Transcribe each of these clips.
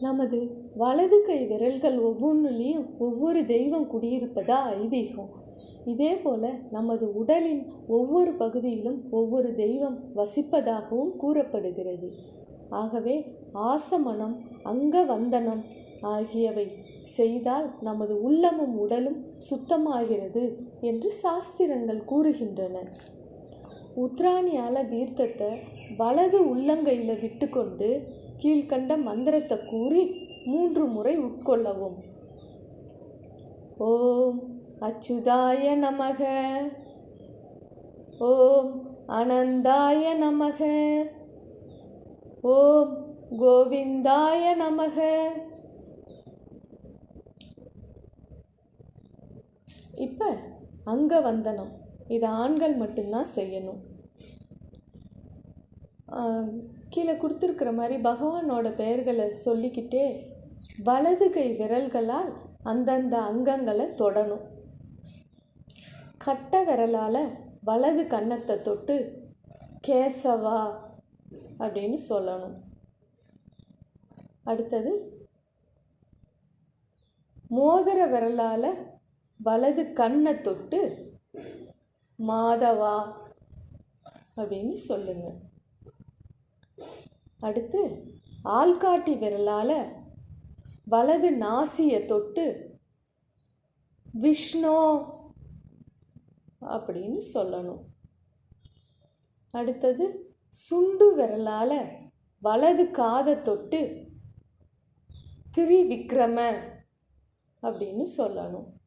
நமது வலது கை விரல்கள் ஒவ்வொன்றுலேயும் ஒவ்வொரு தெய்வம் குடியிருப்பதா ஐதீகம். இதே போல நமது உடலின் ஒவ்வொரு பகுதியிலும் ஒவ்வொரு தெய்வம் வசிப்பதாகவும் கூறப்படுகிறது. ஆகவே ஆசமனம் அங்கவந்தனம் ஆகியவை செய்தால் நமது உள்ளமும் உடலும் சுத்தமாகிறது என்று சாஸ்திரங்கள் கூறுகின்றன. உத்ராணியால தீர்த்தத்தை வலது உள்ளங்கையில் விட்டுக்கொண்டு கீழ்கண்ட மந்திரத்தை கூறி மூன்று முறை உட்கொள்ளவும். ஓம் அச்சுதாய நமக. ஓம் அனந்தாய நமக. ஓம் கோவிந்தாய நமக. இப்போ அங்கவந்தனம் இது ஆண்கள் மட்டும்தான் செய்யணும். கீழே கொடுத்துருக்குற மாதிரி பகவானோட பெயர்களை சொல்லிக்கிட்டே வலது கை விரல்களால் அந்தந்த அங்கங்களை தொடணும். கட்ட விரலால் வலது கன்னத்தை தொட்டு கேசவா அப்படின்னு சொல்லணும். அடுத்தது மோதிர விரலால் வலது கண்ணை தொட்டு மாதவா அப்படின்னு சொல்லுங்கள் அடுத்து ஆள்காட்டி விரலால் வலது நாசியை தொட்டு விஷ்ணு அப்படின்னு சொல்லணும். அடுத்தது சுண்டு விரலால் வலது காதை தொட்டு திரிவிக்ரம அப்படின்னு சொல்லணும்.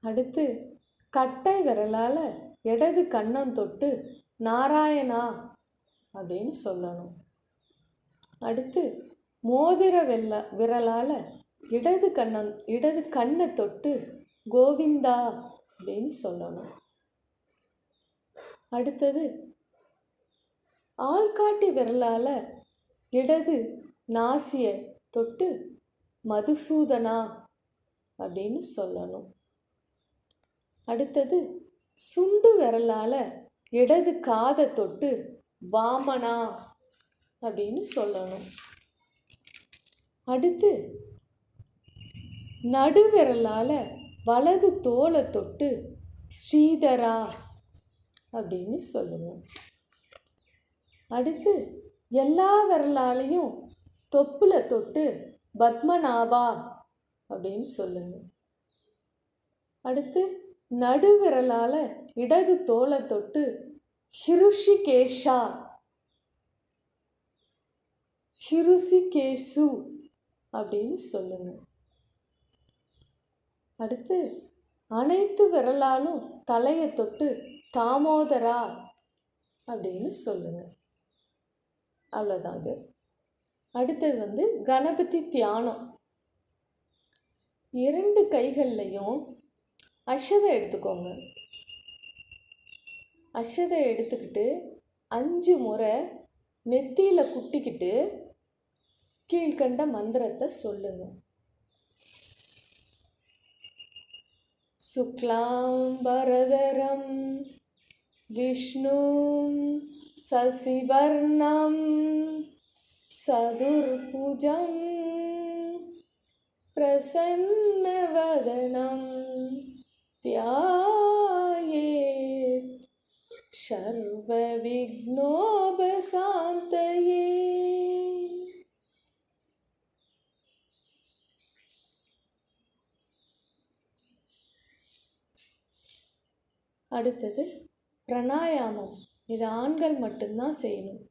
அடுத்து கட்டை விரலால் இடது கன்னம் தொட்டு நாராயணா அப்படின்னு சொல்லணும். அடுத்து மோதிர வெல்ல விரலால் இடது கண்ணம் இடது கண்ணை தொட்டு கோவிந்தா அப்படின்னு சொல்லணும். அடுத்தது ஆள்காட்டி விரலால் இடது நாசியை தொட்டு மதுசூதனா அப்படின்னு சொல்லணும். அடுத்தது சுண்டு விரலால் இடது காதை தொட்டு வாமனா? அப்படின்னு சொல்லணும். அடுத்து நடுவிரலால் வலது தோலை தொட்டு ஸ்ரீதரா? அப்படின்னு சொல்லுங்கள் அடுத்து எல்லா விரலாலையும் தொப்புல தொட்டு பத்மநாபா? அப்படின்னு சொல்லுங்கள் அடுத்து நடுவிரலால் இடது தோலை தொட்டு ஹிருஷிகேஷா ஹிருஷிகேசு அப்படின்னு சொல்லுங்க. அடுத்து அனைத்து விரலாலும் தலையை தொட்டு தாமோதரா அப்படின்னு சொல்லுங்க. அவ்வளோதான் அடுத்தது வந்து கணபதி தியானம் இரண்டு கைகள்லையும் அஷதை எடுத்துக்கோங்க. அஷதை எடுத்துக்கிட்டு அஞ்சு முறை நெத்தியில் குட்டிக்கிட்டு கீழ்கண்ட மந்திரத்தை சொல்லுங்க. சுக்லாம் பரதரம் விஷ்ணு சசிவர்ணம் சதுர்புஜம் பிரசன்னவதனம். ध्यायेत् सर्वविघ्नोपशान्तये அடுத்தது பிராணாயாமம் இது ஆண்கள் மட்டும்தான் செய்யணும்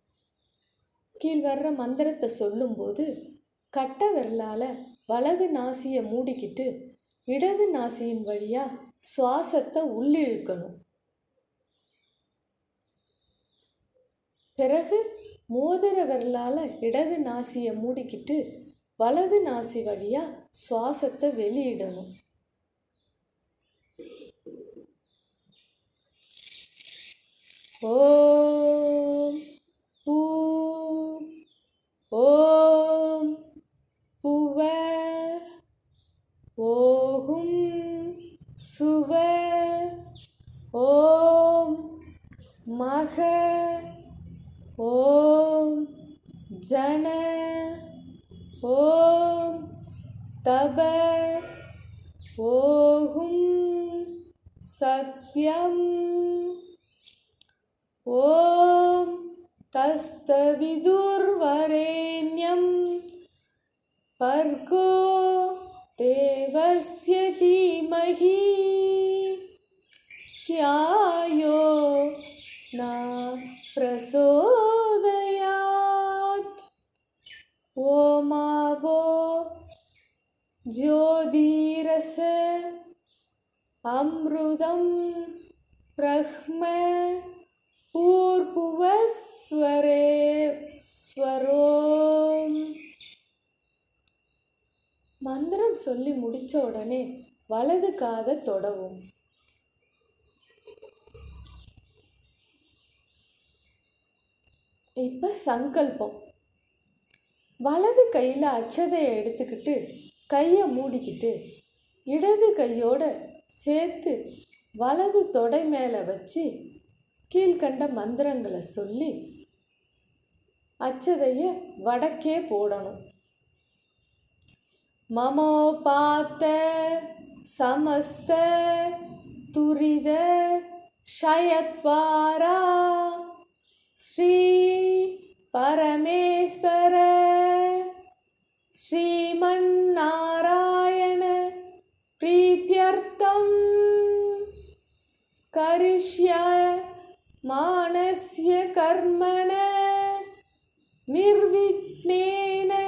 கீழ் வர்ற மந்திரத்தை சொல்லும்போது கட்டை விரலால் வலது நாசியை மூடிக்கிட்டு இடது நாசியின் வழியாக சுவாசத்தை உள்ளிழுக்கணும். பிறகு மோதிர விரலால் இடது நாசியை மூடிக்கிட்டு வலது நாசி வழியாக சுவாசத்தை வெளியிடணும். ஓம் பூ ஓம் புவ ஓகும் சுவ ஓம் மக. ஓம் ஜன. ஓம் தப. ஓகும் சத்யம். ஓம் தஸ்தவிதுர்வரேண்யம். பர்கோ देवस्य धीमहि ध्यायो न प्रसोदयात्। ओमावो ज्योतिरस अमृतं ब्रह्म पूर्पुवस्वरे स्वरो। மந்திரம் சொல்லி முடித்த உடனே வலது காதை தொடவும். இப்போ சங்கல்பம். வலது கையில் அச்சதையை எடுத்துக்கிட்டு கையை மூடிக்கிட்டு இடது கையோட சேர்த்து வலது தொடை மேலே வச்சு கீழ்கண்ட மந்திரங்களை சொல்லி அச்சதையை வடக்கே போடணும். மமோபாத்த சமஸ்த துரித ஷயத்வாரா. ஸ்ரீ பரமேஸ்வர. ஸ்ரீமன்னாராயண பிரீத்தியர்த்தம். கரிஷ்ய மானஸ்ய கர்மண. நிர்விக்னேன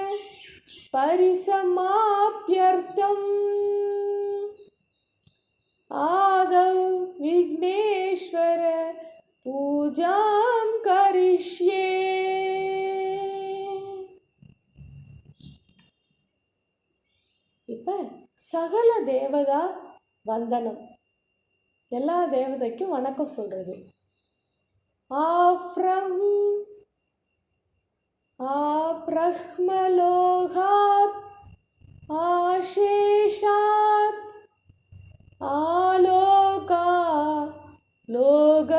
परिसमाप्त्यर्थम् आदौ विघ्नेश्वर पूजां करिष्ये இப்போ சகல தேவதா வந்தனம் எல்லா தேவதைக்கும் வணக்கம் சொல்கிறது ஆப்ரம் आब्रह्मलोघात् आशेषात् आलोका लोकबर्वदात्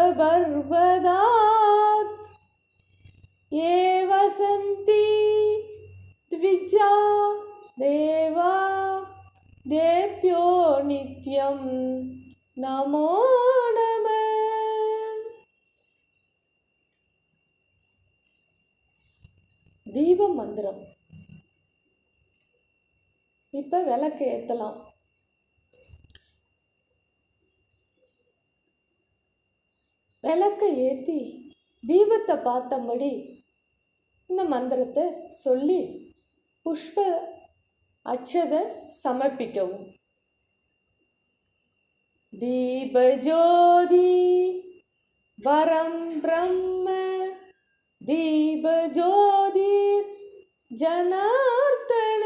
ये वसन्ति द्विजा देवा देव्यो नित्यं नमो தீப மந்திரம் இப்போ விளக்கு ஏற்றலாம் விளக்கை ஏற்றி தீபத்தை பார்த்தபடி இந்த மந்திரத்தை சொல்லி புஷ்ப அச்சதை சமர்ப்பிக்கவும். தீபஜோதி வரம் பிரம்ம दीपज्योदिर्जनार्तण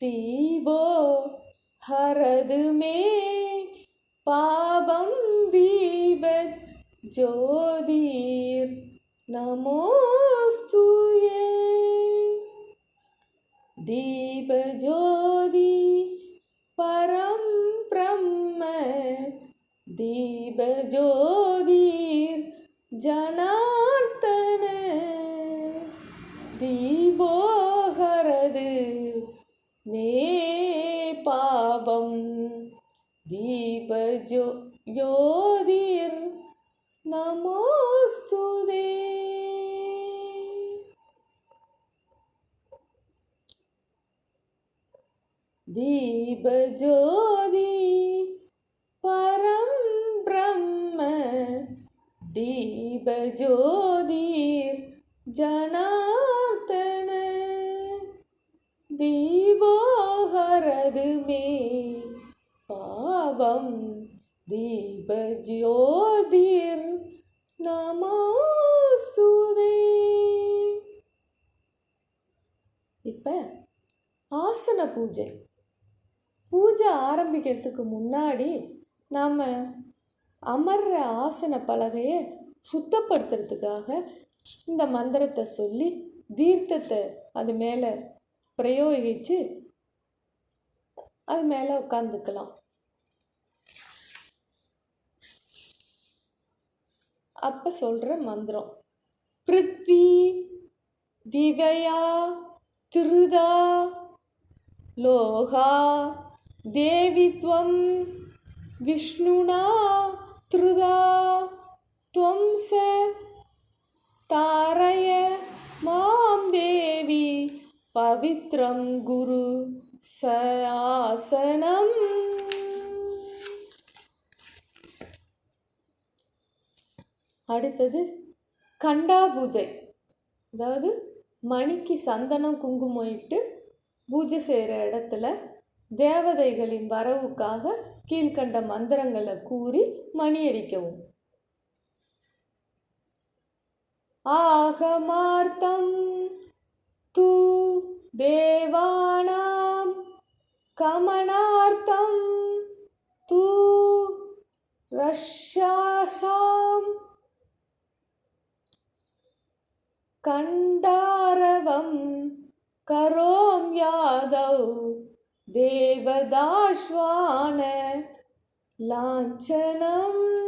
दिबो हरद् मे पापं दिव ज्योतिर् नमोऽस्तु ये। दीपज्योदि परं ब्रह्म। दीपज्योदि ജനാർത്തന ദീപോഹരത് മേ പാപം ദീപജോ യോതിർ നമോസ്തുതേ. ദീപജ്യോതി പരാ தீப ஜோதீர் ஜனார்த்தன. தீபோஹரது மே பாவம். தீபஜோதிர் நமோசுதே. இப்போ ஆசன பூஜை. பூஜை ஆரம்பிக்கிறதுக்கு முன்னாடி நாம் அமர்ற ஆசன பலகையை சுத்தப்படுத்துறதுக்காக இந்த மந்திரத்தை சொல்லி தீர்த்தத்தை அது மேலே பிரயோகித்து அது மேலே உட்காந்துக்கலாம் அப்போ சொல்கிற மந்திரம் பிருத்வி திவயா திருதா லோகா தேவித்வம் விஷ்ணுனா திருதா त्वं स तारय मां देवी पवित्रं गुरु सयासनम् அடுத்தது கண்டா பூஜை அதாவது மணிக்கு சந்தனம் குங்குமம் இட்டு பூஜை செய்கிற இடத்துல தேவதைகளின் வரவுக்காக கீழ்கண்ட மந்திரங்களை கூறி மணியடிக்கவும். ஆகமார்த்தம் தூ தேவானாம் கமனார்த்தம் தூ ரஷ்யாசாம் கண்டாரவம் கரோம் யாதவ் देवदाश्वान लाञ्छनम्